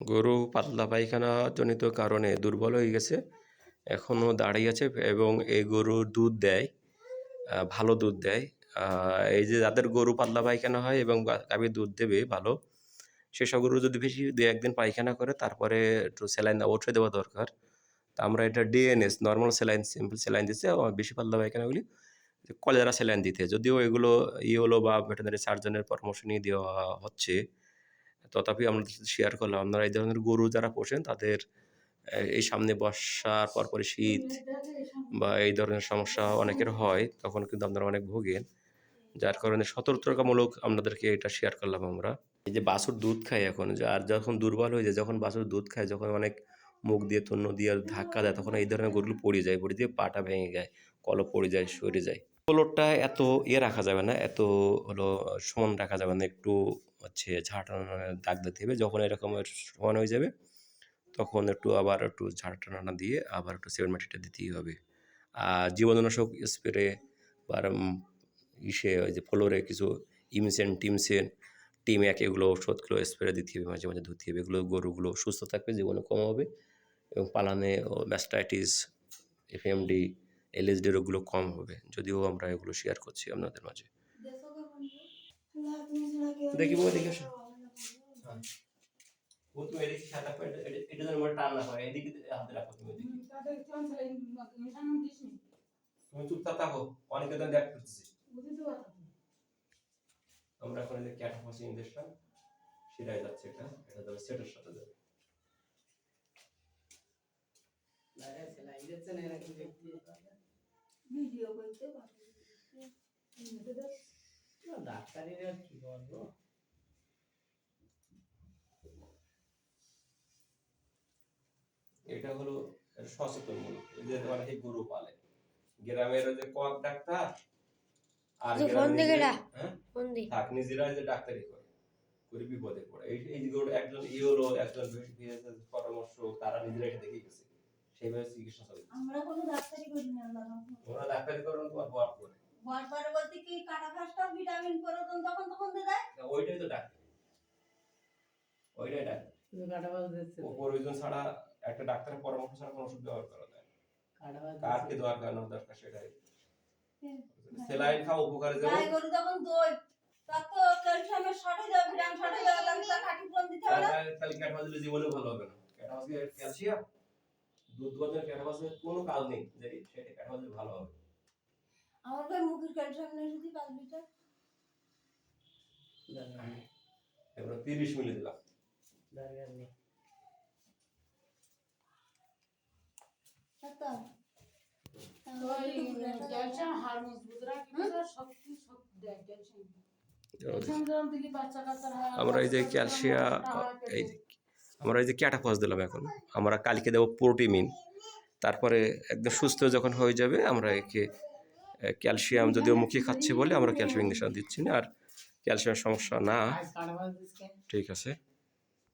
গরু পাতলা পায়খানা জনিত কারণে দুর্বল হয়ে গেছে এখনও দাঁড়িয়ে আছে এবং এই গরু দুধ দেয় ভালো দুধ দেয়। এই যে যাদের গরু পাতলা পায়খানা হয় এবং গাভী দুধ দেবে ভালো সেসব গরু যদি বেশি দু একদিন পায়খানা করে, তারপরে একটু স্যালাইন অবশ্যই দেওয়া দরকার। তা আমরা এটা DNS normal saline simple saline দিচ্ছি বেশি পাতলা পায়খানাগুলি কলেরা স্যালাইন দিতে। যদিও এগুলো ইওলো বা ভেটেনারি সার্জনের পরামর্শ নিয়ে দেওয়া হচ্ছে তথাপি আমরা শেয়ার করলাম। আপনারা এই ধরনের গরু যারা পোষেন, তাদের এই সামনে বর্ষার পরপরে শীত বা এই ধরনের সমস্যা অনেকের হয়, তখন কিন্তু আপনারা অনেক ভোগেন। যার কারণে সতর্কতামূলক আপনাদেরকে এটা শেয়ার করলাম আমরা। এই যে বাছুর দুধ খায় এখন আর যখন দুর্বল হয়ে যায়, যখন বাছুর দুধ খায়, যখন অনেক মুখ দিয়ে তন্ন দিয়ে ধাক্কা দেয়, তখন এই ধরনের গরুগুলো পড়ে যায়, পড়ে দিয়ে পাটা ভেঙে যায়, কলপ পড়ে যায়, সরে যায়। কলরটা এত ইয়ে রাখা যাবে না, এত হলো, সমান রাখা যাবে না, একটু হচ্ছে ঝাঁটানো দাগ দিতে হবে। যখন এরকমের সমান হয়ে যাবে, তখন একটু আবার একটু ঝাঁটানা দিয়ে আবার একটু সেভেন মাটিটা দিতেই হবে। আর জীবাণুনাশক স্প্রে বা ইসে ওই যে ফ্লোরে কিছু ইমসেন, টিমসেন, টিম এক এগুলো ওষুধগুলো স্প্রে দিতে হবে, মাঝে মাঝে ধুতে হবে। এগুলো গরুগুলো সুস্থ থাকবে জীবনে কম হবে এবং পালানে ম্যাস্টাইটিস এফএমডি এলএসডি রোগগুলো কম হবে। যদিও আমরা এগুলো শেয়ার করছি আপনাদের মাঝে। দেখি বউ দেখি আসো। ও তুমি এদিকে সাদা এটা- এটা যেন আমার টান না হয়। এদিকে হাতে রাখো তুমি এদিকে। তুমি চুপচাপ থাকো। অনেকে তো দেখ করতেছি। আমরা এখন সেটাই যাচ্ছে এটা। এটা যাবে সেটের সাথে যাবে। ভিডিও করতে পারব ডাক্তারের আর কি বলব? এটা হলো সচেতনমূলক এই যে অনেকে গরু পালে। গ্রামের যে কক ডাক্তার আর ডাক। হ্যাঁ? থাক নিজেরা যে ডাক্তারি করে করে বিপদে পড়ে। এই এই যে গরু একজন ই হলো একজন পরামর্শ তারা নিজেরা এটা দেখে গেছে। সেইভাবে চিকিৎসা চলে আমরা কোনো ডাক্তারি করি না। তোমরা ডাক্তারি করো না তোমার বর করে। বলতে কি কাটা ভিটামিন তখন তখন দিয়ে? ওইটাই তো ডাক্তার। ওইটাই ডাক্তার। তুমি কাটাবাজ দিচ্ছে। ও প্রয়োজন ছাড়া একটা ডাক্তারের পরামর্শ ছাড়া কোনো ওষুধ ব্যবহার করা যায় না। কাটাবাজ কার কি দরকার না দরকার সেটাই। হ্যাঁ। সেলাইন খাও উপকারে গাই যেমন গরু যখন দই তার তো ক্যালসিয়ামের শর্ট হয়ে যাবে ভিটামিন শর্ট হয়ে যাবে তাহলে তার কাঠি পূরণ দিতে হবে না? তাহলে তাহলে ক্যাটাফাস দিলে জীবনে ভালো হবে না। ক্যালসিয়াম দুধ দোয়ানোর ক্যাটাফাসের কোনো কাজ নেই যে সেটা দিলে ভালো হবে। আমার ভাই মুখের ক্যালসিয়াম নেই শুধু পাঁচ লিটার? এবার তিরিশ মিলি দিলাম। দরকার নেই। আচ্ছা। ক্যালসিয়াম হাড় মজবুত রাখে শক্তি শক্তি দেয় ক্যালসিয়াম? ক্যালসিয়াম দিলি বাচ্চা কাচ্চার আমরা এই যে ক্যালসিয়া এই আমরা এই যে ক্যাটাফস দিলাম এখন। আমরা কালকে দেবো প্রোটিমিন। তারপরে একদম সুস্থ যখন হয়ে যাবে আমরা একে ক্যালসিয়াম যদিও মুখে খাচ্ছে বলে আমরা ক্যালসিয়াম ইঞ্জেকশন দিচ্ছি না আর ক্যালসিয়াম সমস্যা না। ঠিক আছে।